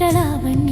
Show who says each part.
Speaker 1: കട്ടളാവൻ